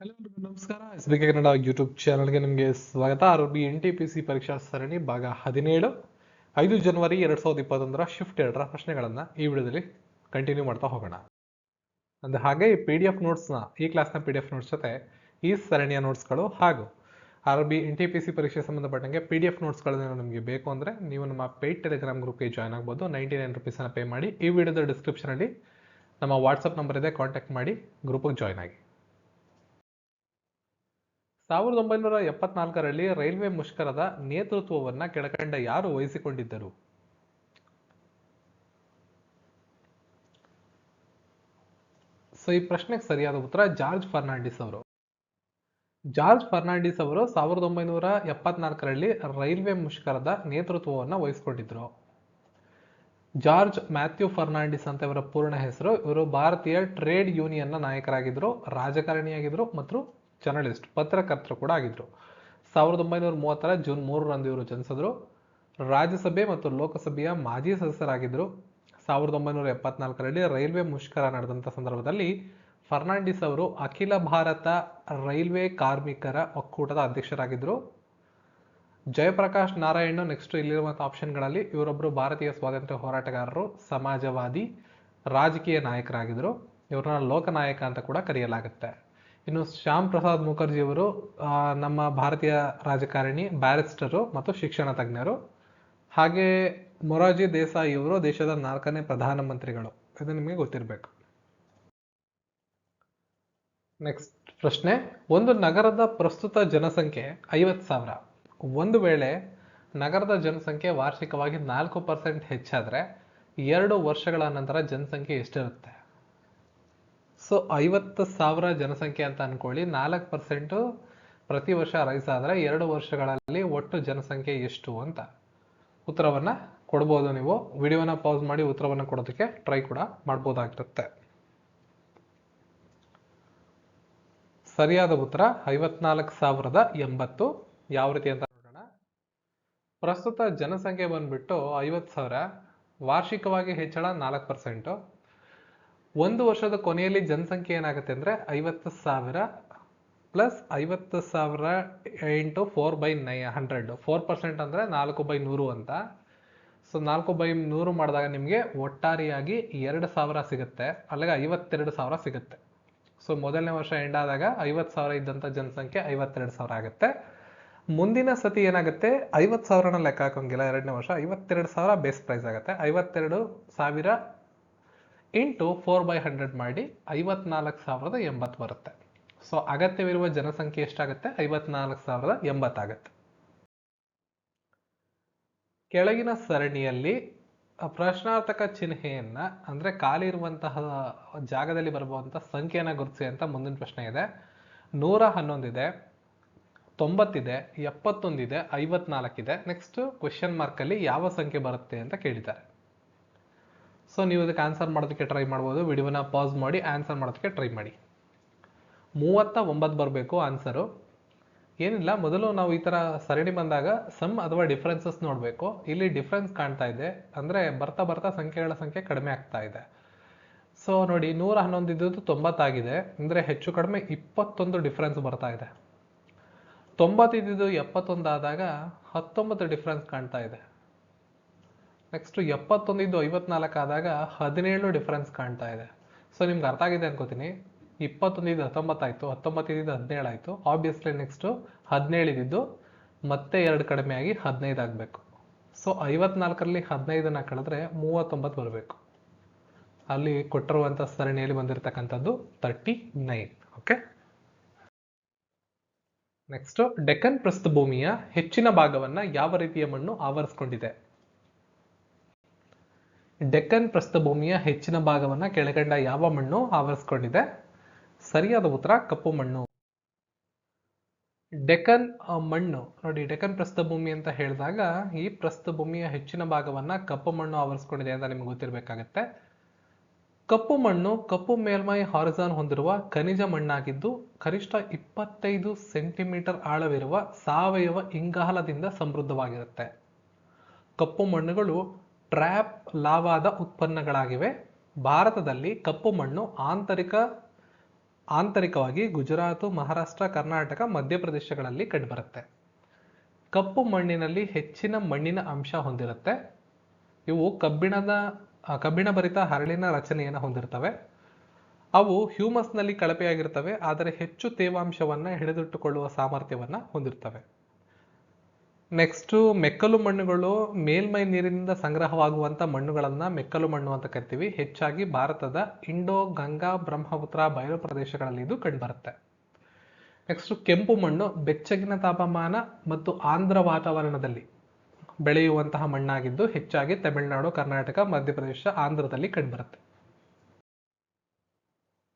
Hello ನಮಸ್ಕಾರ. S B K Kannada YouTube ಚಾನಲ್ಗೆ ನಿಮಗೆ ಸ್ವಾಗತ. R B N T P C ಪರೀಕ್ಷಾ ಸರಣಿ ಭಾಗ ಹದಿನೇಳು. ಐದು ಜನವರಿ ಎರಡು ಸಾವಿರದ ಇಪ್ಪತ್ತೊಂದರ ಶಿಫ್ಟ್ ಎರಡರ ಪ್ರಶ್ನೆಗಳನ್ನು ಈ ವಿಡಿಯೋದಲ್ಲಿ ಕಂಟಿನ್ಯೂ ಮಾಡ್ತಾ ಹೋಗೋಣ. ಅಂದ ಹಾಗೆ ಈ ಪಿ ಡಿ ಎಫ್ ನೋಟ್ಸ್ನ ಈ ಕ್ಲಾಸ್ನ ಪಿ ಡಿ ಎಫ್ ನೋಟ್ಸ್ ಜೊತೆ ಈ ಸರಣಿಯ ನೋಟ್ಸ್ಗಳು ಹಾಗೂ R B N T P C ಪರೀಕ್ಷೆ ಸಂಬಂಧಪಟ್ಟಂಗೆ ಪಿ ಡಿ ಎಫ್ ನೋಟ್ಸ್ಗಳನ್ನ ನಿಮಗೆ ಬೇಕು ಅಂದರೆ ನೀವು ನಮ್ಮ ಪೇಯ್ಡ್ ಟೆಲಿಗ್ರಾಮ್ ಗ್ರೂಪ್ಗೆ ಜಾಯ್ನ್ ಆಗ್ಬೋದು. ನೈಂಟಿ ನೈನ್ ರುಪೀಸನ್ನು ಪೇ ಮಾಡಿ ಈ ವಿಡಿಯೋದ ಡಿಸ್ಕ್ರಿಪ್ಷನಲ್ಲಿ ನಮ್ಮ ವಾಟ್ಸಪ್ ನಂಬರ್ ಇದೆ ಕಾಂಟ್ಯಾಕ್ಟ್ ಮಾಡಿ ಗ್ರೂಪಿಗೆ ಜಾಯ್ನ್ ಆಗಿ. ಸಾವಿರದ ಒಂಬೈನೂರ ಎಪ್ಪತ್ನಾಲ್ಕರಲ್ಲಿ ರೈಲ್ವೆ ಮುಷ್ಕರದ ನೇತೃತ್ವವನ್ನ ಕೆಳಕಂಡ ಯಾರು ವಹಿಸಿಕೊಂಡಿದ್ದರು? ಸೊ, ಈ ಪ್ರಶ್ನೆಗೆ ಸರಿಯಾದ ಉತ್ತರ ಜಾರ್ಜ್ ಫರ್ನಾಂಡಿಸ್ ಅವರು. ಜಾರ್ಜ್ ಫರ್ನಾಂಡಿಸ್ ಅವರು ಸಾವಿರದ ಒಂಬೈನೂರ ಎಪ್ಪತ್ನಾಲ್ಕರಲ್ಲಿ ರೈಲ್ವೆ ಮುಷ್ಕರದ ನೇತೃತ್ವವನ್ನು ವಹಿಸಿಕೊಂಡಿದ್ರು. ಜಾರ್ಜ್ ಮ್ಯಾಥ್ಯೂ ಫರ್ನಾಂಡಿಸ್ ಅಂತ ಇವರ ಪೂರ್ಣ ಹೆಸರು. ಇವರು ಭಾರತೀಯ ಟ್ರೇಡ್ ಯೂನಿಯನ್ನ ನಾಯಕರಾಗಿದ್ದರು ರಾಜಕಾರಣಿಯಾಗಿದ್ದರು ಮತ್ತು ಜರ್ನಲಿಸ್ಟ್ ಪತ್ರಕರ್ತರು ಕೂಡ ಆಗಿದ್ದರು ಸಾವಿರದ ಒಂಬೈನೂರ ಮೂವತ್ತರ ಜೂನ್ ಮೂರರಂದು ಇವರು ಜನಿಸಿದ್ರು. ರಾಜ್ಯಸಭೆ ಮತ್ತು ಲೋಕಸಭೆಯ ಮಾಜಿ ಸದಸ್ಯರಾಗಿದ್ದರು ಸಾವಿರದ ಒಂಬೈನೂರ ಎಪ್ಪತ್ನಾಲ್ಕರಲ್ಲಿ ರೈಲ್ವೆ ಮುಷ್ಕರ ನಡೆದಂಥ ಸಂದರ್ಭದಲ್ಲಿ ಫರ್ನಾಂಡಿಸ್ ಅವರು ಅಖಿಲ ಭಾರತ ರೈಲ್ವೆ ಕಾರ್ಮಿಕರ ಒಕ್ಕೂಟದ ಅಧ್ಯಕ್ಷರಾಗಿದ್ದರು ಜಯಪ್ರಕಾಶ್ ನಾರಾಯಣ್ ನೆಕ್ಸ್ಟ್ ಇಲ್ಲಿರುವಂಥ ಆಪ್ಷನ್ಗಳಲ್ಲಿ ಇವರೊಬ್ಬರು ಭಾರತೀಯ ಸ್ವಾತಂತ್ರ್ಯ ಹೋರಾಟಗಾರರು, ಸಮಾಜವಾದಿ, ರಾಜಕೀಯ ನಾಯಕರಾಗಿದ್ದರು ಇವರನ್ನ ಲೋಕನಾಯಕ ಅಂತ ಕೂಡ ಕರೆಯಲಾಗುತ್ತೆ. ಇನ್ನು ಶ್ಯಾಮ್ ಪ್ರಸಾದ್ ಮುಖರ್ಜಿ ಅವರು ನಮ್ಮ ಭಾರತೀಯ ರಾಜಕಾರಣಿ, ಬ್ಯಾರಿಸ್ಟರು ಮತ್ತು ಶಿಕ್ಷಣ ತಜ್ಞರು. ಹಾಗೆ ಮೊರಾರ್ಜಿ ದೇಸಾಯಿ ಅವರು ದೇಶದ ನಾಲ್ಕನೇ ಪ್ರಧಾನಮಂತ್ರಿಗಳು. ಇದು ನಿಮಗೆ ಗೊತ್ತಿರಬೇಕು. ನೆಕ್ಸ್ಟ್ ಪ್ರಶ್ನೆ. ಒಂದು ನಗರದ ಪ್ರಸ್ತುತ ಜನಸಂಖ್ಯೆ ಐವತ್ತು ಸಾವಿರ. ಒಂದು ವೇಳೆ ನಗರದ ಜನಸಂಖ್ಯೆ ವಾರ್ಷಿಕವಾಗಿ ನಾಲ್ಕು ಪರ್ಸೆಂಟ್ ಹೆಚ್ಚಾದರೆ ಎರಡು ವರ್ಷಗಳ ನಂತರ ಜನಸಂಖ್ಯೆ ಎಷ್ಟಿರುತ್ತೆ? ಸೊ ಐವತ್ತು ಸಾವಿರ ಜನಸಂಖ್ಯೆ ಅಂತ ಅನ್ಕೊಳ್ಳಿ. ನಾಲ್ಕು ಪರ್ಸೆಂಟು ಪ್ರತಿ ವರ್ಷ ರೈಸ್ ಆದರೆ ಎರಡು ವರ್ಷಗಳಲ್ಲಿ ಒಟ್ಟು ಜನಸಂಖ್ಯೆ ಎಷ್ಟು ಅಂತ ಉತ್ತರವನ್ನು ಕೊಡ್ಬೋದು ನೀವು. ವಿಡಿಯೋನ ಪಾಸ್ ಮಾಡಿ ಉತ್ತರವನ್ನು ಕೊಡೋದಕ್ಕೆ ಟ್ರೈ ಕೂಡ ಮಾಡ್ಬೋದಾಗಿರುತ್ತೆ. ಸರಿಯಾದ ಉತ್ತರ, ಐವತ್ನಾಲ್ಕು ಸಾವಿರದ ಎಂಬತ್ತು. ಯಾವ ರೀತಿ ಅಂತ ನೋಡೋಣ. ಪ್ರಸ್ತುತ ಜನಸಂಖ್ಯೆ ಬಂದ್ಬಿಟ್ಟು ಐವತ್ತು ಸಾವಿರ. ವಾರ್ಷಿಕವಾಗಿ ಹೆಚ್ಚಳ ನಾಲ್ಕು ಪರ್ಸೆಂಟು ಒಂದು ವರ್ಷದ ಕೊನೆಯಲ್ಲಿ ಜನಸಂಖ್ಯೆ ಏನಾಗುತ್ತೆ ಅಂದರೆ ಐವತ್ತು ಸಾವಿರ ಪ್ಲಸ್ ಐವತ್ತು ಸಾವಿರ into four by nine hundred four percent ಅಂದರೆ ನಾಲ್ಕು ಬೈ ನೂರು ಅಂತ. ಸೊ ನಾಲ್ಕು ಬೈ ನೂರು ಮಾಡಿದಾಗ ನಿಮಗೆ ಒಟ್ಟಾರೆಯಾಗಿ ಎರಡು ಸಾವಿರ ಸಿಗುತ್ತೆ. ಅಲ್ಲಿಗೆ ಐವತ್ತೆರಡು ಸಾವಿರ ಸಿಗುತ್ತೆ. ಸೊ ಮೊದಲನೇ ವರ್ಷ ಎಂಡ್ ಆದಾಗ ಐವತ್ತು ಸಾವಿರ ಇದ್ದಂಥ ಜನಸಂಖ್ಯೆ ಐವತ್ತೆರಡು ಸಾವಿರ ಆಗುತ್ತೆ. ಮುಂದಿನ ಸತಿ ಏನಾಗುತ್ತೆ? ಐವತ್ತು ಸಾವಿರನ ಲೆಕ್ಕ ಹಾಕೋಂಗಿಲ್ಲ. ಎರಡನೇ ವರ್ಷ ಐವತ್ತೆರಡು ಸಾವಿರ ಬೇಸ್ ಪ್ರೈಸ್ ಆಗುತ್ತೆ. ಐವತ್ತೆರಡು ಸಾವಿರ ಇಂಟು ಫೋರ್ ಬೈ ಹಂಡ್ರೆಡ್ ಮಾಡಿ ಐವತ್ನಾಲ್ಕು ಸಾವಿರದ ಎಂಬತ್ತು ಬರುತ್ತೆ. ಸೊ ಅಗತ್ಯವಿರುವ ಜನಸಂಖ್ಯೆ ಎಷ್ಟಾಗುತ್ತೆ? ಐವತ್ನಾಲ್ಕು ಸಾವಿರದ ಎಂಬತ್ತಾಗತ್ತೆ ಕೆಳಗಿನ ಸರಣಿಯಲ್ಲಿ ಪ್ರಶ್ನಾರ್ಥಕ ಚಿಹ್ನೆಯನ್ನ, ಅಂದ್ರೆ ಖಾಲಿ ಇರುವಂತಹ ಜಾಗದಲ್ಲಿ ಬರುವಂತಹ ಸಂಖ್ಯೆಯನ್ನು ಗುರುತಿಸಿ ಅಂತ ಮುಂದಿನ ಪ್ರಶ್ನೆ ಇದೆ. ನೂರ ಹನ್ನೊಂದಿದೆ ತೊಂಬತ್ತಿದೆ ಎಪ್ಪತ್ತೊಂದಿದೆ ಐವತ್ನಾಲ್ಕಿದೆ ನೆಕ್ಸ್ಟ್ ಕ್ವಶನ್ ಮಾರ್ಕಲ್ಲಿ ಯಾವ ಸಂಖ್ಯೆ ಬರುತ್ತೆ ಅಂತ ಕೇಳಿದ್ದಾರೆ. ಸೊ ನೀವು ಇದಕ್ಕೆ ಆನ್ಸರ್ ಮಾಡೋದಕ್ಕೆ ಟ್ರೈ ಮಾಡ್ಬೋದು. ವಿಡಿಯೋನ ಪಾಸ್ ಮಾಡಿ ಆನ್ಸರ್ ಮಾಡೋದಕ್ಕೆ ಟ್ರೈ ಮಾಡಿ. ಮೂವತ್ತ ಒಂಬತ್ತು ಬರಬೇಕು ಆನ್ಸರು ಏನಿಲ್ಲ, ಮೊದಲು ನಾವು ಈ ಥರ ಸರಣಿ ಬಂದಾಗ ಸಮ್ ಅಥವಾ ಡಿಫ್ರೆನ್ಸಸ್ ನೋಡಬೇಕು. ಇಲ್ಲಿ ಡಿಫ್ರೆನ್ಸ್ ಕಾಣ್ತಾ ಇದೆ. ಅಂದರೆ ಬರ್ತಾ ಬರ್ತಾ ಸಂಖ್ಯೆಗಳ ಸಂಖ್ಯೆ ಕಡಿಮೆ ಆಗ್ತಾ ಇದೆ. ಸೊ ನೋಡಿ, ನೂರ ಹನ್ನೊಂದು ಇದ್ದದ್ದು ತೊಂಬತ್ತಾಗಿದೆ. ಅಂದರೆ ಹೆಚ್ಚು ಕಡಿಮೆ ಇಪ್ಪತ್ತೊಂದು ಡಿಫ್ರೆನ್ಸ್ ಬರ್ತಾ ಇದೆ. ತೊಂಬತ್ತಿದ್ದು ಎಪ್ಪತ್ತೊಂದಾದಾಗ ಹತ್ತೊಂಬತ್ತು ಡಿಫ್ರೆನ್ಸ್ ಕಾಣ್ತಾ ಇದೆ. ನೆಕ್ಸ್ಟ್ ಎಪ್ಪತ್ತೊಂದಿದ್ದು ಐವತ್ನಾಲ್ಕು ಆದಾಗ ಹದಿನೇಳು ಡಿಫ್ರೆನ್ಸ್ ಕಾಣ್ತಾ ಇದೆ. ಸೊ ನಿಮ್ಗೆ ಅರ್ಥ ಆಗಿದೆ ಅನ್ಕೋತೀನಿ. ಇಪ್ಪತ್ತೊಂದಿದ್ದು ಹತ್ತೊಂಬತ್ತಾಯಿತು ಹತ್ತೊಂಬತ್ತಿದ್ದು ಹದಿನೇಳು ಆಯಿತು. ಆಬ್ವಿಯಸ್ಲಿ ನೆಕ್ಸ್ಟು ಹದಿನೇಳಿದ್ದು ಮತ್ತೆ ಎರಡು ಕಡಿಮೆ ಆಗಿ ಹದಿನೈದು ಆಗಬೇಕು. ಸೊ ಐವತ್ನಾಲ್ಕರಲ್ಲಿ ಹದಿನೈದನ್ನು ಕಳೆದ್ರೆ ಮೂವತ್ತೊಂಬತ್ತು ಬರಬೇಕು. ಅಲ್ಲಿ ಕೊಟ್ಟಿರುವಂಥ ಸರಣಿಯಲ್ಲಿ ಬಂದಿರತಕ್ಕಂಥದ್ದು? Thirty nine okay next Deccan ಪ್ರಸ್ಥಭೂಮಿಯ ಹೆಚ್ಚಿನ ಭಾಗವನ್ನು ಯಾವ ರೀತಿಯ ಮಣ್ಣು ಆವರಿಸ್ಕೊಂಡಿದೆ? ಡೆಕ್ಕನ್ ಪ್ರಸ್ಥಭೂಮಿಯ ಹೆಚ್ಚಿನ ಭಾಗವನ್ನ ಕೆಳಗಂಡ ಯಾವ ಮಣ್ಣು ಆವರಿಸ್ಕೊಂಡಿದೆ? ಸರಿಯಾದ ಉತ್ತರ, ಕಪ್ಪು ಮಣ್ಣು. ಡೆಕ್ಕನ್ ಮಣ್ಣು. ನೋಡಿ, ಡೆಕ್ಕನ್ ಪ್ರಸ್ಥಭೂಮಿ ಅಂತ ಹೇಳಿದಾಗ ಈ ಪ್ರಸ್ಥಭೂಮಿಯ ಹೆಚ್ಚಿನ ಭಾಗವನ್ನ ಕಪ್ಪು ಮಣ್ಣು ಆವರಿಸ್ಕೊಂಡಿದೆ ಅಂತ ನಿಮ್ಗೆ ಗೊತ್ತಿರಬೇಕಾಗತ್ತೆ. ಕಪ್ಪು ಮಣ್ಣು, ಕಪ್ಪು ಮೇಲ್ಮೈ ಹಾರಿಜಾನ್ ಹೊಂದಿರುವ ಖನಿಜ ಮಣ್ಣಾಗಿದ್ದು, ಕನಿಷ್ಠ ಇಪ್ಪತ್ತೈದು ಸೆಂಟಿಮೀಟರ್ ಆಳವಿರುವ ಸಾವಯವ ಇಂಗಾಲದಿಂದ ಸಮೃದ್ಧವಾಗಿರುತ್ತೆ. ಕಪ್ಪು ಮಣ್ಣುಗಳು ಟ್ರ್ಯಾಪ್ ಲಾವಾದ ಉತ್ಪನ್ನಗಳಾಗಿವೆ. ಭಾರತದಲ್ಲಿ ಕಪ್ಪು ಮಣ್ಣು ಆಂತರಿಕ, ಆಂತರಿಕವಾಗಿ ಗುಜರಾತ್, ಮಹಾರಾಷ್ಟ್ರ, ಕರ್ನಾಟಕ, ಮಧ್ಯಪ್ರದೇಶಗಳಲ್ಲಿ ಕಂಡುಬರುತ್ತೆ. ಕಪ್ಪು ಮಣ್ಣಿನಲ್ಲಿ ಹೆಚ್ಚಿನ ಮಣ್ಣಿನ ಅಂಶ ಹೊಂದಿರುತ್ತೆ. ಇವು ಕಬ್ಬಿಣದ ಕಬ್ಬಿಣ ಭರಿತ ಹರಳಿನ ರಚನೆಯನ್ನು ಹೊಂದಿರ್ತವೆ. ಅವು ಹ್ಯೂಮಸ್ನಲ್ಲಿ ಕಳಪೆಯಾಗಿರ್ತವೆ, ಆದರೆ ಹೆಚ್ಚು ತೇವಾಂಶವನ್ನು ಹಿಡಿದಿಟ್ಟುಕೊಳ್ಳುವ ಸಾಮರ್ಥ್ಯವನ್ನು ಹೊಂದಿರ್ತವೆ. ನೆಕ್ಸ್ಟು ಮೆಕ್ಕಲು ಮಣ್ಣುಗಳು ಮೇಲ್ಮೈ ನೀರಿನಿಂದ ಸಂಗ್ರಹವಾಗುವಂತ ಮಣ್ಣುಗಳನ್ನು ಮೆಕ್ಕಲು ಮಣ್ಣು ಅಂತ ಕರಿತೀವಿ. ಹೆಚ್ಚಾಗಿ ಭಾರತದ ಇಂಡೋ, ಗಂಗಾ, ಬ್ರಹ್ಮಪುತ್ರ, ಬಯಲು ಪ್ರದೇಶಗಳಲ್ಲಿ ಇದು ಕಂಡುಬರುತ್ತೆ. ನೆಕ್ಸ್ಟ್ ಕೆಂಪು ಮಣ್ಣು ಬೆಚ್ಚಗಿನ ತಾಪಮಾನ ಮತ್ತು ಆಂಧ್ರ ವಾತಾವರಣದಲ್ಲಿ ಬೆಳೆಯುವಂತಹ ಮಣ್ಣಾಗಿದ್ದು ಹೆಚ್ಚಾಗಿ ತಮಿಳುನಾಡು, ಕರ್ನಾಟಕ, ಮಧ್ಯಪ್ರದೇಶ, ಆಂಧ್ರದಲ್ಲಿ ಕಂಡುಬರುತ್ತೆ.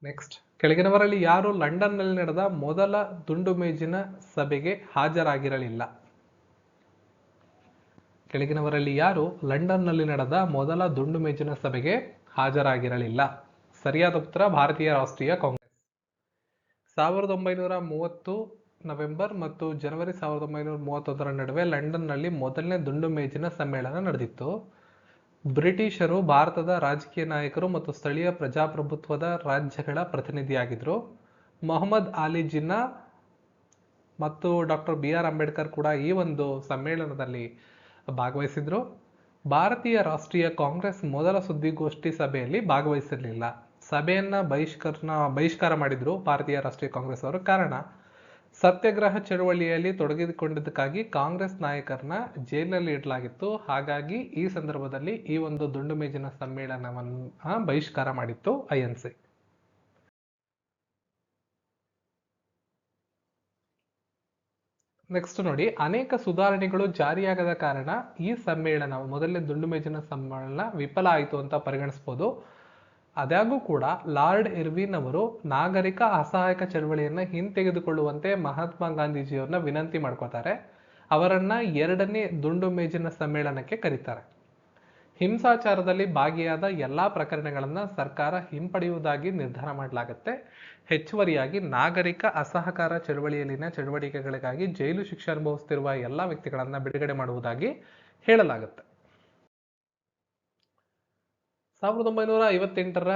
ನೆಕ್ಸ್ಟ್ ಕೆಳಗಿನವರಲ್ಲಿ ಯಾರು ಲಂಡನ್ನಲ್ಲಿ ನಡೆದ ಮೊದಲ ದುಂಡು ಮೇಜಿನ ಸಭೆಗೆ ಹಾಜರಾಗಿರಲಿಲ್ಲ. ಕೆಳಗಿನವರಲ್ಲಿ ಯಾರು ಲಂಡನ್ನಲ್ಲಿ ನಡೆದ ಮೊದಲ ದುಂಡು ಮೇಜಿನ ಸಭೆಗೆ ಹಾಜರಾಗಿರಲಿಲ್ಲ. ಸರಿಯಾದ ಉತ್ತರ ಭಾರತೀಯ ರಾಷ್ಟ್ರೀಯ ಕಾಂಗ್ರೆಸ್. ಸಾವಿರದ ಒಂಬೈನೂರ ಮೂವತ್ತು ನವೆಂಬರ್ ಮತ್ತು ಜನವರಿ ಸಾವಿರದ ಒಂಬೈನೂರ ಮೂವತ್ತೊಂದರ ನಡುವೆ ಲಂಡನ್ನಲ್ಲಿ ಮೊದಲನೇ ದುಂಡು ಮೇಜಿನ ಸಮ್ಮೇಳನ ನಡೆದಿತ್ತು. ಬ್ರಿಟಿಷರು ಭಾರತದ ರಾಜಕೀಯ ನಾಯಕರು ಮತ್ತು ಸ್ಥಳೀಯ ಪ್ರಜಾಪ್ರಭುತ್ವದ ರಾಜ್ಯಗಳ ಪ್ರತಿನಿಧಿಯಾಗಿದ್ದರು ಮೊಹಮ್ಮದ್ ಆಲಿ ಜಿನ್ನಾ ಮತ್ತು ಡಾಕ್ಟರ್ ಬಿ ಆರ್ ಅಂಬೇಡ್ಕರ್ ಕೂಡ ಈ ಒಂದು ಸಮ್ಮೇಳನದಲ್ಲಿ ಭಾಗವಹಿಸಿದ್ರು. ಭಾರತೀಯ ರಾಷ್ಟ್ರೀಯ ಕಾಂಗ್ರೆಸ್ ಮೊದಲ ಸುದ್ದಿಗೋಷ್ಠಿ ಸಭೆಯಲ್ಲಿ ಭಾಗವಹಿಸಿರಲಿಲ್ಲ. ಸಭೆಯನ್ನ ಬಹಿಷ್ಕರಣ ಬಹಿಷ್ಕಾರ ಮಾಡಿದ್ರು ಭಾರತೀಯ ರಾಷ್ಟ್ರೀಯ ಕಾಂಗ್ರೆಸ್ ಅವರು. ಕಾರಣ, ಸತ್ಯಾಗ್ರಹ ಚಳವಳಿಯಲ್ಲಿ ತೊಡಗಿಕೊಂಡಿದ್ದಕ್ಕಾಗಿ ಕಾಂಗ್ರೆಸ್ ನಾಯಕರನ್ನ ಜೈಲಿನಲ್ಲಿ ಇಡಲಾಗಿತ್ತು. ಹಾಗಾಗಿ ಈ ಸಂದರ್ಭದಲ್ಲಿ ಈ ಒಂದು ದುಂಡು ಮೇಜಿನ ಸಮ್ಮೇಳನವನ್ನು ಬಹಿಷ್ಕಾರ ಮಾಡಿತ್ತು ಐ ನೆಕ್ಸ್ಟ್ ನೋಡಿ, ಅನೇಕ ಸುಧಾರಣೆಗಳು ಜಾರಿಯಾಗದ ಕಾರಣ ಈ ಸಮ್ಮೇಳನ, ಮೊದಲನೇ ದುಂಡು ಮೇಜಿನ ಸಮ್ಮೇಳನ ವಿಫಲ ಆಯಿತು ಅಂತ ಪರಿಗಣಿಸ್ಬೋದು. ಅದಾಗೂ ಕೂಡ ಲಾರ್ಡ್ ಇರ್ವಿನ್ ಅವರು ನಾಗರಿಕ ಅಸಹಾಯಕ ಚಳವಳಿಯನ್ನು ಹಿಂತೆಗೆದುಕೊಳ್ಳುವಂತೆ ಮಹಾತ್ಮ ಗಾಂಧೀಜಿಯವ್ರನ್ನ ವಿನಂತಿ ಮಾಡ್ಕೋತಾರೆ. ಅವರನ್ನ ಎರಡನೇ ದುಂಡು ಮೇಜಿನ ಸಮ್ಮೇಳನಕ್ಕೆ ಕರೀತಾರೆ. ಹಿಂಸಾಚಾರದಲ್ಲಿ ಭಾಗಿಯಾದ ಎಲ್ಲಾ ಪ್ರಕರಣಗಳನ್ನು ಸರ್ಕಾರ ಹಿಂಪಡೆಯುವುದಾಗಿ ನಿರ್ಧಾರ ಮಾಡಲಾಗುತ್ತೆ. ಹೆಚ್ಚುವರಿಯಾಗಿ ನಾಗರಿಕ ಅಸಹಕಾರ ಚಳವಳಿಯಲ್ಲಿನ ಚಟುವಟಿಕೆಗಳಿಗಾಗಿ ಜೈಲು ಶಿಕ್ಷೆ ಅನುಭವಿಸುತ್ತಿರುವ ಎಲ್ಲಾ ವ್ಯಕ್ತಿಗಳನ್ನು ಬಿಡುಗಡೆ ಮಾಡುವುದಾಗಿ ಹೇಳಲಾಗುತ್ತೆ. ಸಾವಿರದ ಒಂಬೈನೂರ ಐವತ್ತೆಂಟರ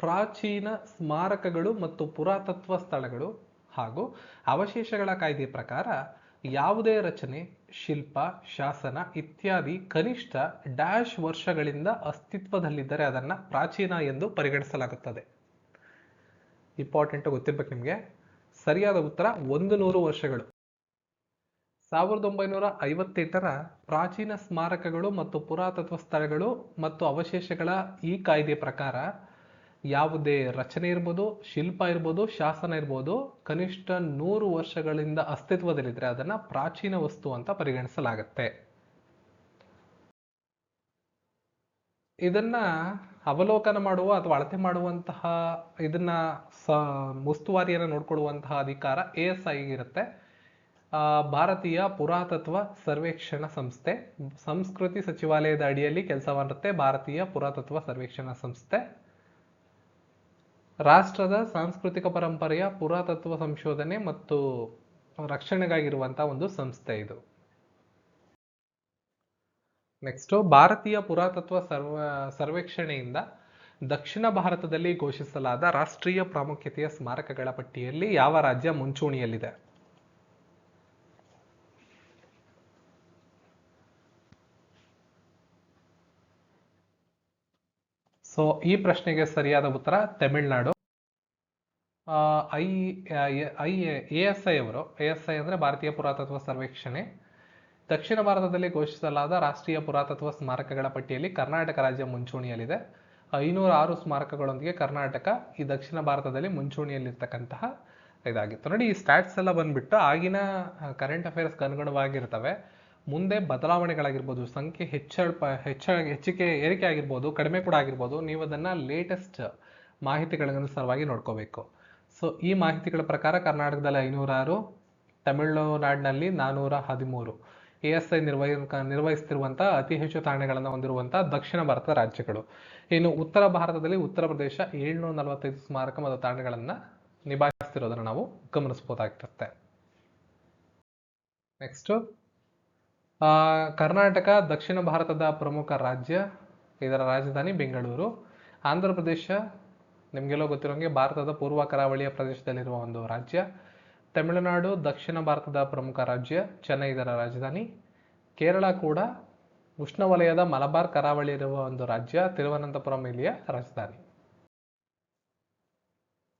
ಪ್ರಾಚೀನ ಸ್ಮಾರಕಗಳು ಮತ್ತು ಪುರಾತತ್ವ ಸ್ಥಳಗಳು ಹಾಗೂ ಅವಶೇಷಗಳ ಕಾಯ್ದೆ ಪ್ರಕಾರ ಯಾವುದೇ ರಚನೆ, ಶಿಲ್ಪ, ಶಾಸನ ಇತ್ಯಾದಿ ಕನಿಷ್ಠ ಡ್ಯಾಶ್ ವರ್ಷಗಳಿಂದ ಅಸ್ತಿತ್ವದಲ್ಲಿದ್ದರೆ ಅದನ್ನ ಪ್ರಾಚೀನ ಎಂದು ಪರಿಗಣಿಸಲಾಗುತ್ತದೆ. ಇಂಪಾರ್ಟೆಂಟ್ ಗೊತ್ತಿರ್ಬೇಕು ನಿಮಗೆ? ಸರಿಯಾದ ಉತ್ತರ ಒಂದು ನೂರು ವರ್ಷಗಳು. ಸಾವಿರದ ಒಂಬೈನೂರ ಐವತ್ತೆಂಟರ ಪ್ರಾಚೀನ ಸ್ಮಾರಕಗಳು ಮತ್ತು ಪುರಾತತ್ವ ಸ್ಥಳಗಳು ಮತ್ತು ಅವಶೇಷಗಳ ಈ ಕಾಯ್ದೆ ಪ್ರಕಾರ ಯಾವುದೇ ರಚನೆ ಇರ್ಬೋದು ಶಿಲ್ಪ ಇರ್ಬೋದು ಶಾಸನ ಇರ್ಬೋದು ಕನಿಷ್ಠ ನೂರು ವರ್ಷಗಳಿಂದ ಅಸ್ತಿತ್ವದಲ್ಲಿದ್ದರೆ ಅದನ್ನ ಪ್ರಾಚೀನ ವಸ್ತು ಅಂತ ಪರಿಗಣಿಸಲಾಗುತ್ತೆ. ಇದನ್ನ ಅವಲೋಕನ ಮಾಡುವ ಅಥವಾ ಅಳತೆ ಮಾಡುವಂತಹ ಇದನ್ನ ಸ ಉಸ್ತುವಾರಿಯನ್ನು ನೋಡ್ಕೊಳ್ಳುವಂತಹ ಅಧಿಕಾರ ಎ ಎಸ್ ಇರುತ್ತೆ ಆ, ಭಾರತೀಯ ಪುರಾತತ್ವ ಸರ್ವೇಕ್ಷಣ ಸಂಸ್ಥೆ ಸಂಸ್ಕೃತಿ ಸಚಿವಾಲಯದ ಅಡಿಯಲ್ಲಿ ಕೆಲಸ ಮಾಡುತ್ತೆ ಭಾರತೀಯ ಪುರಾತತ್ವ ಸರ್ವೇಕ್ಷಣಾ ಸಂಸ್ಥೆ. ರಾಷ್ಟ್ರದ ಸಾಂಸ್ಕೃತಿಕ ಪರಂಪರೆಯ ಪುರಾತತ್ವ ಸಂಶೋಧನೆ ಮತ್ತು ರಕ್ಷಣೆಗಾಗಿರುವಂತಹ ಒಂದು ಸಂಸ್ಥೆ ಇದು. ನೆಕ್ಸ್ಟ್ ಭಾರತೀಯ ಪುರಾತತ್ವ ಸರ್ವ, ಸರ್ವೇಕ್ಷಣೆಯಿಂದ ದಕ್ಷಿಣ ಭಾರತದಲ್ಲಿ ಘೋಷಿಸಲಾದ ರಾಷ್ಟ್ರೀಯ ಪ್ರಾಮುಖ್ಯತೆಯ ಸ್ಮಾರಕಗಳ ಪಟ್ಟಿಯಲ್ಲಿ ಯಾವ ರಾಜ್ಯ ಮುಂಚೂಣಿಯಲ್ಲಿದೆ? ಸೊ ಈ ಪ್ರಶ್ನೆಗೆ ಸರಿಯಾದ ಉತ್ತರ Tamil Nadu. I I, A S I ಅವರು, ಎ ಎಸ್ ಐ ಅಂದರೆ ಭಾರತೀಯ ಪುರಾತತ್ವ ಸರ್ವೇಕ್ಷಣೆ. ದಕ್ಷಿಣ ಭಾರತದಲ್ಲಿ ಘೋಷಿಸಲಾದ ರಾಷ್ಟ್ರೀಯ ಪುರಾತತ್ವ ಸ್ಮಾರಕಗಳ ಪಟ್ಟಿಯಲ್ಲಿ ಕರ್ನಾಟಕ ರಾಜ್ಯ ಮುಂಚೂಣಿಯಲ್ಲಿದೆ. ಐನೂರ ಆರು ಸ್ಮಾರಕಗಳೊಂದಿಗೆ ಕರ್ನಾಟಕ, ಈ ದಕ್ಷಿಣ ಭಾರತದಲ್ಲಿ ಮುಂಚೂಣಿಯಲ್ಲಿರ್ತಕ್ಕಂತಹ ಇದಾಗಿತ್ತು. ನೋಡಿ, ಈ ಸ್ಟ್ಯಾಟ್ಸ್ ಎಲ್ಲ ಬಂದ್ಬಿಟ್ಟು ಆಗಿನ ಕರೆಂಟ್ ಅಫೇರ್ಸ್ಗೆ ಅನುಗುಣವಾಗಿರ್ತವೆ ಮುಂದೆ ಬದಲಾವಣೆಗಳಾಗಿರ್ಬೋದು, ಸಂಖ್ಯೆ ಹೆಚ್ಚಳ ಹೆಚ್ಚ ಹೆಚ್ಚಿಗೆ ಏರಿಕೆ ಆಗಿರ್ಬೋದು, ಕಡಿಮೆ ಕೂಡ ಆಗಿರ್ಬೋದು, ನೀವು ಅದನ್ನು ಲೇಟೆಸ್ಟ್ ಮಾಹಿತಿಗಳಿಗನುಸಾರವಾಗಿ ನೋಡ್ಕೋಬೇಕು. ಸೊ ಈ ಮಾಹಿತಿಗಳ ಪ್ರಕಾರ ಕರ್ನಾಟಕದಲ್ಲಿ ಐನೂರಾರು, ತಮಿಳುನಾಡಿನಲ್ಲಿ ನಾನ್ನೂರ ಹದಿಮೂರು ಎ ಎಸ್ ಐ ನಿರ್ವಹಿ ನಿರ್ವಹಿಸ್ತಿರುವಂತಹ ಅತಿ ಹೆಚ್ಚು ತಾಣೆಗಳನ್ನು ಹೊಂದಿರುವಂತಹ ದಕ್ಷಿಣ ಭಾರತದ ರಾಜ್ಯಗಳು. ಇನ್ನು ಉತ್ತರ ಭಾರತದಲ್ಲಿ ಉತ್ತರ ಪ್ರದೇಶ ಏಳ್ನೂರ ನಲವತ್ತೈದು ಸ್ಮಾರಕ ಮತ್ತು ತಾಣಗಳನ್ನು ನಿಭಾಯಿಸ್ತಿರೋದನ್ನ ನಾವು ಗಮನಿಸಬಹುದಾಗಿರುತ್ತೆ. ನೆಕ್ಸ್ಟ್ ಕರ್ನಾಟಕ, ದಕ್ಷಿಣ ಭಾರತದ ಪ್ರಮುಖ ರಾಜ್ಯ ಇದರ ರಾಜಧಾನಿ ಬೆಂಗಳೂರು. ಆಂಧ್ರ ಪ್ರದೇಶ ನಿಮಗೆಲ್ಲೋ ಗೊತ್ತಿರೋಂಗೆ ಭಾರತದ ಪೂರ್ವ ಕರಾವಳಿಯ ಪ್ರದೇಶದಲ್ಲಿರುವ ಒಂದು ರಾಜ್ಯ. ತಮಿಳುನಾಡು, ದಕ್ಷಿಣ ಭಾರತದ ಪ್ರಮುಖ ರಾಜ್ಯ, ಚೆನ್ನೈ ಇದರ ರಾಜಧಾನಿ. ಕೇರಳ ಕೂಡ ಉಷ್ಣವಲಯದ ಮಲಬಾರ್ ಕರಾವಳಿ ಇರುವ ಒಂದು ರಾಜ್ಯ, ತಿರುವನಂತಪುರಂ ಇಲ್ಲಿಯ ರಾಜಧಾನಿ.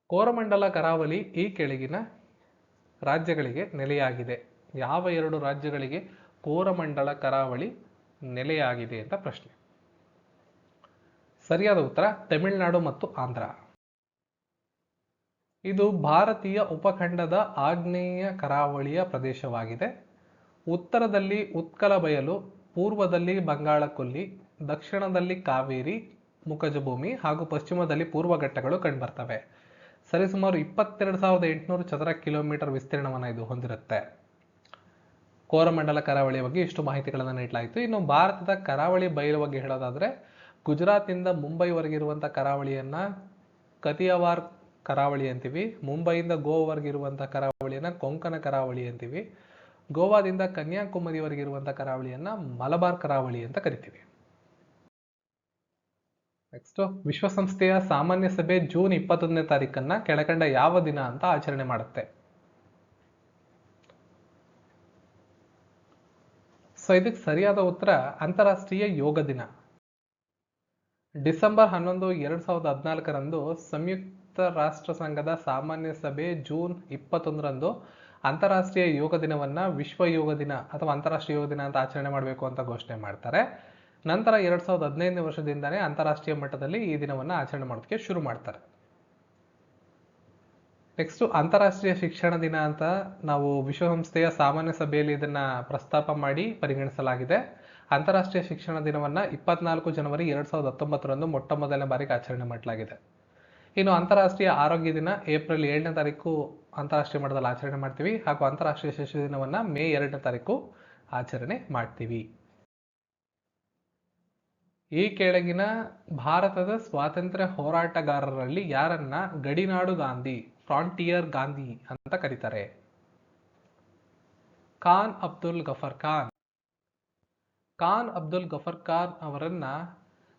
ಕೋರಮಂಡಲ ಕರಾವಳಿ ಈ ಕೆಳಗಿನ ರಾಜ್ಯಗಳಿಗೆ ನೆಲೆಯಾಗಿದೆ. ಯಾವ ಎರಡು ರಾಜ್ಯಗಳಿಗೆ ಕೋರಮಂಡಲ ಕರಾವಳಿ ನೆಲೆಯಾಗಿದೆ ಅಂತ ಪ್ರಶ್ನೆ. ಸರಿಯಾದ ಉತ್ತರ ತಮಿಳುನಾಡು ಮತ್ತು ಆಂಧ್ರ. ಇದು ಭಾರತೀಯ ಉಪಖಂಡದ ಆಗ್ನೇಯ ಕರಾವಳಿಯ ಪ್ರದೇಶವಾಗಿದೆ. ಉತ್ತರದಲ್ಲಿ ಉತ್ಕಲ ಬಯಲು, ಪೂರ್ವದಲ್ಲಿ ಬಂಗಾಳಕೊಲ್ಲಿ, ದಕ್ಷಿಣದಲ್ಲಿ ಕಾವೇರಿ, ಮುಖಜಭೂಮಿ ಹಾಗೂ ಪಶ್ಚಿಮದಲ್ಲಿ ಪೂರ್ವಘಟ್ಟಗಳು ಕಂಡುಬರ್ತವೆ. ಸರಿಸುಮಾರು ಇಪ್ಪತ್ತೆರಡು ಸಾವಿರದ ಎಂಟುನೂರು ಚದರ ಕಿಲೋಮೀಟರ್ ವಿಸ್ತೀರ್ಣವನ್ನು ಇದು ಹೊಂದಿರುತ್ತೆ. ಕೋರಮಂಡಲ ಕರಾವಳಿಯ ಬಗ್ಗೆ ಇಷ್ಟು ಮಾಹಿತಿಗಳನ್ನು ನೀಡಲಾಯಿತು. ಇನ್ನು ಭಾರತದ ಕರಾವಳಿ ಬಯಲು ಬಗ್ಗೆ ಹೇಳೋದಾದರೆ ಗುಜರಾತ್ನಿಂದ ಮುಂಬೈವರೆಗಿರುವಂಥ ಕರಾವಳಿಯನ್ನ ಕತಿಯವಾರ್ ಕರಾವಳಿ ಅಂತೀವಿ. ಮುಂಬೈಯಿಂದ ಗೋವಾವರೆಗೆ ಇರುವಂಥ ಕರಾವಳಿಯನ್ನ ಕೊಂಕಣ ಕರಾವಳಿ ಅಂತೀವಿ. ಗೋವಾದಿಂದ ಕನ್ಯಾಕುಮಾರಿವರೆಗೆ ಇರುವಂಥ ಕರಾವಳಿಯನ್ನ ಮಲಬಾರ್ ಕರಾವಳಿ ಅಂತ ಕರಿತೀವಿ. ನೆಕ್ಸ್ಟ್ ವಿಶ್ವಸಂಸ್ಥೆಯ ಸಾಮಾನ್ಯ ಸಭೆ ಜೂನ್ ಇಪ್ಪತ್ತೊಂದನೇ ತಾರೀಕನ್ನ ಕೆಳಕಂಡ ಯಾವ ದಿನ ಅಂತ ಆಚರಣೆ ಮಾಡುತ್ತೆ. ಸೊ ಇದಕ್ಕೆ ಸರಿಯಾದ ಉತ್ತರ ಅಂತಾರಾಷ್ಟ್ರೀಯ ಯೋಗ ದಿನ. ಡಿಸೆಂಬರ್ ಹನ್ನೊಂದು, ಎರಡ್ ಸಾವಿರದ ಹದಿನಾಲ್ಕರಂದು ಸಂಯುಕ್ತ ರಾಷ್ಟ್ರ ಸಂಘದ ಸಾಮಾನ್ಯ ಸಭೆ ಜೂನ್ ಇಪ್ಪತ್ತೊಂದರಂದು ಅಂತಾರಾಷ್ಟ್ರೀಯ ಯೋಗ ದಿನವನ್ನ ವಿಶ್ವ ಯೋಗ ದಿನ ಅಥವಾ ಅಂತಾರಾಷ್ಟ್ರೀಯ ಯೋಗ ದಿನ ಅಂತ ಆಚರಣೆ ಮಾಡಬೇಕು ಅಂತ ಘೋಷಣೆ ಮಾಡ್ತಾರೆ. ನಂತರ ಎರಡ್ ಸಾವಿರದ ಹದಿನೈದನೇ ವರ್ಷದಿಂದಾನೇ ಅಂತಾರಾಷ್ಟ್ರೀಯ ಮಟ್ಟದಲ್ಲಿ ಈ ದಿನವನ್ನ ಆಚರಣೆ ಮಾಡೋದಕ್ಕೆ ಶುರು ಮಾಡ್ತಾರೆ. ನೆಕ್ಸ್ಟು ಅಂತಾರಾಷ್ಟ್ರೀಯ ಶಿಕ್ಷಣ ದಿನ ಅಂತ ನಾವು ವಿಶ್ವಸಂಸ್ಥೆಯ ಸಾಮಾನ್ಯ ಸಭೆಯಲ್ಲಿ ಇದನ್ನ ಪ್ರಸ್ತಾಪ ಮಾಡಿ ಪರಿಗಣಿಸಲಾಗಿದೆ. ಅಂತಾರಾಷ್ಟ್ರೀಯ ಶಿಕ್ಷಣ ದಿನವನ್ನ ಇಪ್ಪತ್ನಾಲ್ಕು ಜನವರಿ ಎರಡ್ ಸಾವಿರದ ಹತ್ತೊಂಬತ್ತರಂದು ಮೊಟ್ಟ ಮೊದಲನೇ ಬಾರಿಗೆ ಆಚರಣೆ ಮಾಡಲಾಗಿದೆ. ಇನ್ನು ಅಂತಾರಾಷ್ಟ್ರೀಯ ಆರೋಗ್ಯ ದಿನ ಏಪ್ರಿಲ್ ಏಳನೇ ತಾರೀಕು ಅಂತಾರಾಷ್ಟ್ರೀಯ ಮಟ್ಟದಲ್ಲಿ ಆಚರಣೆ ಮಾಡ್ತೀವಿ. ಹಾಗೂ ಅಂತಾರಾಷ್ಟ್ರೀಯ ಶಿಶು ದಿನವನ್ನು ಮೇ ಎರಡನೇ ತಾರೀಕು ಆಚರಣೆ ಮಾಡ್ತೀವಿ. ಈ ಕೆಳಗಿನ ಭಾರತದ ಸ್ವಾತಂತ್ರ್ಯ ಹೋರಾಟಗಾರರಲ್ಲಿ ಯಾರನ್ನ ಗಡಿನಾಡು ಗಾಂಧಿ, ಫ್ರಾಂಟಿಯರ್ ಗಾಂಧಿ ಅಂತ ಕರೀತಾರೆ? ಖಾನ್ ಅಬ್ದುಲ್ ಗಫರ್ ಖಾನ್. ಖಾನ್ ಅಬ್ದುಲ್ ಗಫರ್ ಖಾನ್ ಅವರನ್ನ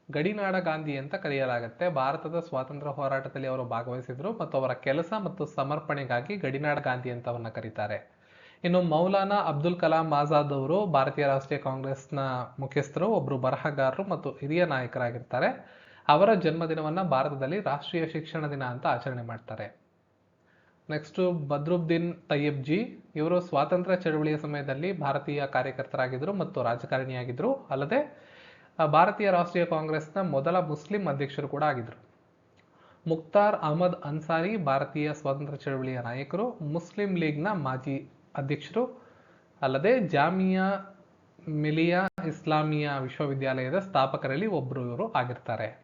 ಗಡಿನಾಡ ಗಾಂಧಿ ಅಂತ ಕರೆಯಲಾಗುತ್ತೆ. ಭಾರತದ ಸ್ವಾತಂತ್ರ್ಯ ಹೋರಾಟದಲ್ಲಿ ಅವರು ಭಾಗವಹಿಸಿದ್ರು ಮತ್ತು ಅವರ ಕೆಲಸ ಮತ್ತು ಸಮರ್ಪಣೆಗಾಗಿ ಗಡಿನಾಡ ಗಾಂಧಿ ಅಂತ ಅವನ್ನ ಕರೀತಾರೆ. ಇನ್ನು ಮೌಲಾನಾ ಅಬ್ದುಲ್ ಕಲಾಂ ಆಜಾದ್ ಅವರು ಭಾರತೀಯ ರಾಷ್ಟ್ರೀಯ ಕಾಂಗ್ರೆಸ್ನ ಮುಖ್ಯಸ್ಥರು, ಒಬ್ರು ಬರಹಗಾರರು ಮತ್ತು ಹಿರಿಯ ನಾಯಕರಾಗಿರ್ತಾರೆ. ಅವರ ಜನ್ಮದಿನವನ್ನ ಭಾರತದಲ್ಲಿ ರಾಷ್ಟ್ರೀಯ ಶಿಕ್ಷಣ ದಿನ ಅಂತ ಆಚರಣೆ ಮಾಡ್ತಾರೆ. ನೆಕ್ಸ್ಟ್ ಬದ್ರುದ್ದೀನ್ ತಯ್ಯಬ್ ಜಿ, ಇವರು ಸ್ವಾತಂತ್ರ್ಯ ಚಳವಳಿಯ ಸಮಯದಲ್ಲಿ ಭಾರತೀಯ ಕಾರ್ಯಕರ್ತರಾಗಿದ್ದರು ಮತ್ತು ರಾಜಕಾರಣಿಯಾಗಿದ್ದರು ಅಲ್ಲದೆ ಭಾರತೀಯ ರಾಷ್ಟ್ರೀಯ ಕಾಂಗ್ರೆಸ್ನ ಮೊದಲ ಮುಸ್ಲಿಂ ಅಧ್ಯಕ್ಷರು ಕೂಡ ಆಗಿದ್ರು. ಮುಕ್ತಾರ್ ಅಹಮದ್ ಅನ್ಸಾರಿ, ಭಾರತೀಯ ಸ್ವಾತಂತ್ರ್ಯ ಚಳವಳಿಯ ನಾಯಕರು, ಮುಸ್ಲಿಂ ಲೀಗ್ನ ಮಾಜಿ ಅಧ್ಯಕ್ಷರು, ಅಲ್ಲದೆ ಜಾಮಿಯಾ ಮಿಲಿಯಾ ಇಸ್ಲಾಮಿಯಾ ವಿಶ್ವವಿದ್ಯಾಲಯದ ಸ್ಥಾಪಕರಲ್ಲಿ ಒಬ್ಬರು ಇವರು ಆಗಿರ್ತಾರೆ.